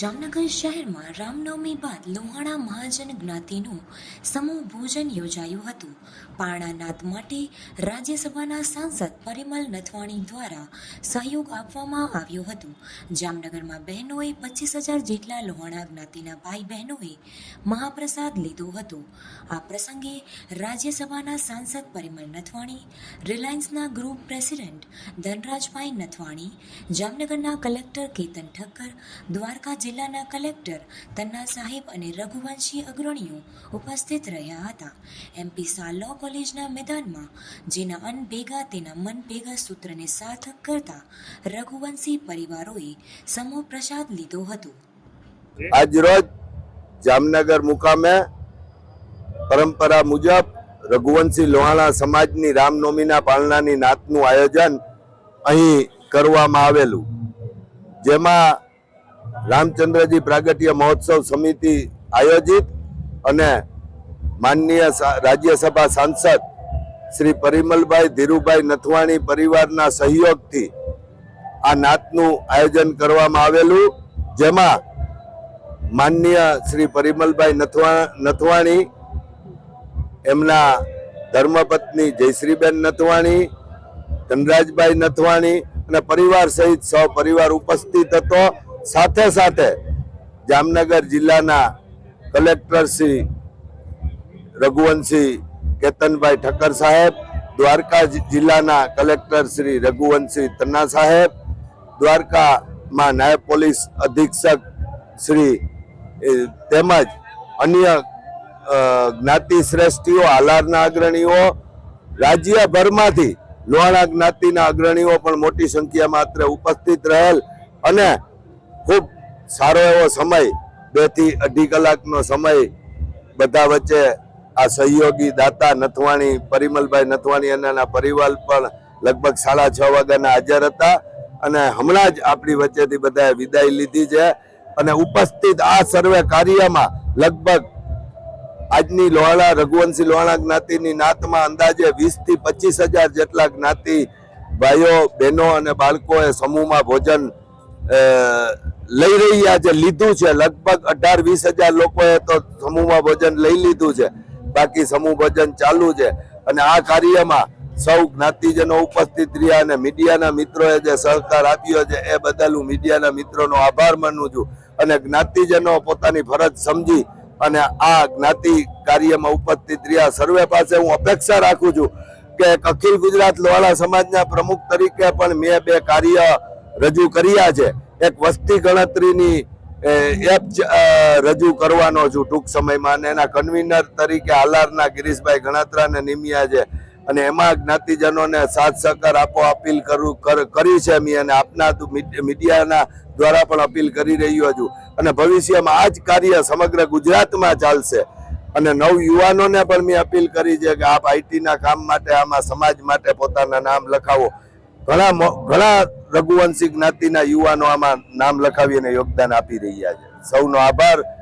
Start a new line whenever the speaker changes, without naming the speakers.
જામનગર શહેરમાં રામનવમી બાદ લોહાણા મહાજન જ્ઞાતિનું સમૂહ ભોજન યોજાયું હતું. પારણા નાદ માટે રાજ્યસભાના સાંસદ પરિમલ નથવાણી દ્વારા સહયોગ આપવામાં આવ્યો હતો. જામનગરમાં બહેનોએ પચીસ હજાર જેટલા લોહાણા જ્ઞાતિના ભાઈ બહેનોએ મહાપ્રસાદ લીધો હતો. આ પ્રસંગે રાજ્યસભાના સાંસદ પરિમલ નથવાણી, રિલાયન્સના ગ્રુપ પ્રેસિડેન્ટ ધનરાજભાઈ નથવાણી, જામનગરના કલેક્ટર કેતન ઠક્કર, દ્વારકા જિલ્લાના કલેક્ટર તન્ના સાહેબ અને રઘુવંશી અગ્રણીઓ ઉપસ્થિત રહ્યા હતા. એમપી શાહ લો કોલેજના મેદાનમાં, જેના અન ભેગા તેના મન ભેગા સૂત્રને સાર્થક કરતા રઘુવંશી પરિવારોએ સમૂહ પ્રસાદ લીધો હતો.
આજરોજ જામનગર મુકામે પરંપરા મુજબ રઘુવંશી લોહાણા સમાજની રામનવમીના પાલનાની નાતનું આયોજન અહીં કરવામાં આવેલું. જેમાં રામચંદ્રજી પ્રાગટ્ય મહોત્સવ સમિતિ આયોજિત અને માનનીય રાજ્યસભા સાંસદ શ્રી પરિમલભાઈ ધીરુભાઈ નથવાણી પરિવારના સહયોગથી આ નાતનું આયોજન કરવામાં આવેલું. જેમાં માનનીય શ્રી પરિમલભાઈ નથવા, નથવાણી, એમના ધર્મપત્ની જયશ્રીબેન નથવાણી, ધનરાજભાઈ નથવાણી અને પરિવાર સહિત સૌ પરિવાર ઉપસ્થિત હતો. સાથે સાથે જામનગર જિલ્લાના કલેક્ટર શ્રી રઘુવંશી કેતનભાઈ ઠક્કર સાહેબ, દ્વારકા જિલ્લાના કલેક્ટર શ્રી રઘુવંશી તન્ના સાહેબ, દ્વારકામાં નાયબ પોલીસ અધિક્ષક શ્રી તેમજ અન્ય જ્ઞાતિ શ્રેષ્ઠીઓ હાલારના અગ્રણીઓ, રાજ્યભરમાંથી લોહાણા જ્ઞાતિના અગ્રણીઓ પણ મોટી સંખ્યામાં અત્રે ઉપસ્થિત રહેલ અને ખૂબ સારો એવો સમય બેથી અઢી કલાકનો સમય બધા વચ્ચે આ સહયોગી દાતા નથવાણી, પરિમલભાઈ નથવાણી અને પરિવાર પણ લગભગ સાડા છ વાગ્યાના હાજર હતા અને હમણાં જ આપણી વચ્ચેથી બધાએ વિદાય લીધી છે અને ઉપસ્થિત આ સર્વે કાર્યમાં લગભગ આજની લોહાણા, રઘુવંશી લોહાણા જ્ઞાતિની નાતમાં અંદાજે વીસથી પચીસ હજાર જેટલા જ્ઞાતિ ભાઈઓ, બહેનો અને બાળકોએ સમૂહમાં ભોજન લઈ રહ્યા છે, લીધું છે. લગભગ અઢાર વીસ હજાર લોકોએ તો સમૂહમાં ભોજન લઈ લીધું છે. બાકી સમૂહ ભોજન ચાલુ છે. અને આ કાર્યમાં સૌ જ્ઞાતિજનો ઉપસ્થિત રહ્યા અને મીડિયાના મિત્રોએ જે સહકાર આપ્યો છે, એ બદલ હું મીડિયાના મિત્રોનો આભાર માનું છું. અને જ્ઞાતિજનો પોતાની ફરજ સમજી અને આ જ્ઞાતિ કાર્યમાં ઉપસ્થિત રહ્યા. સર્વે પાસે હું અપેક્ષા રાખું છું કે અખિલ ગુજરાત લોહાણા સમાજના પ્રમુખ તરીકે પણ મેં બે કાર્ય રજૂ કર્યા છે. એક વસ્તી ગણતરીની એપ રજૂ કરવાનો છું ટૂંક સમયમાં. અને એના કન્વીનર તરીકે હાલારના ગિરીશભાઈ ગણાત્રાને નિમ્યા છે. અને એમાં જ્ઞાતિજનોને સાથ સહકાર આપો, અપીલ કરું, કરી છે મેં અને આપના મીડિયાના દ્વારા પણ અપીલ કરી રહ્યો છું. અને ભવિષ્યમાં આ જ કાર્ય સમગ્ર ગુજરાતમાં ચાલશે. અને નવ યુવાનોને પણ મેં અપીલ કરી છે કે આપ આઈટીના કામ માટે, આમાં સમાજ માટે પોતાના નામ લખાવો. ઘણા ઘણા રઘુવંશી જ્ઞાતિના યુવાનો આમાં નામ લખાવીને યોગદાન આપી રહ્યા છે. સૌનો આભાર.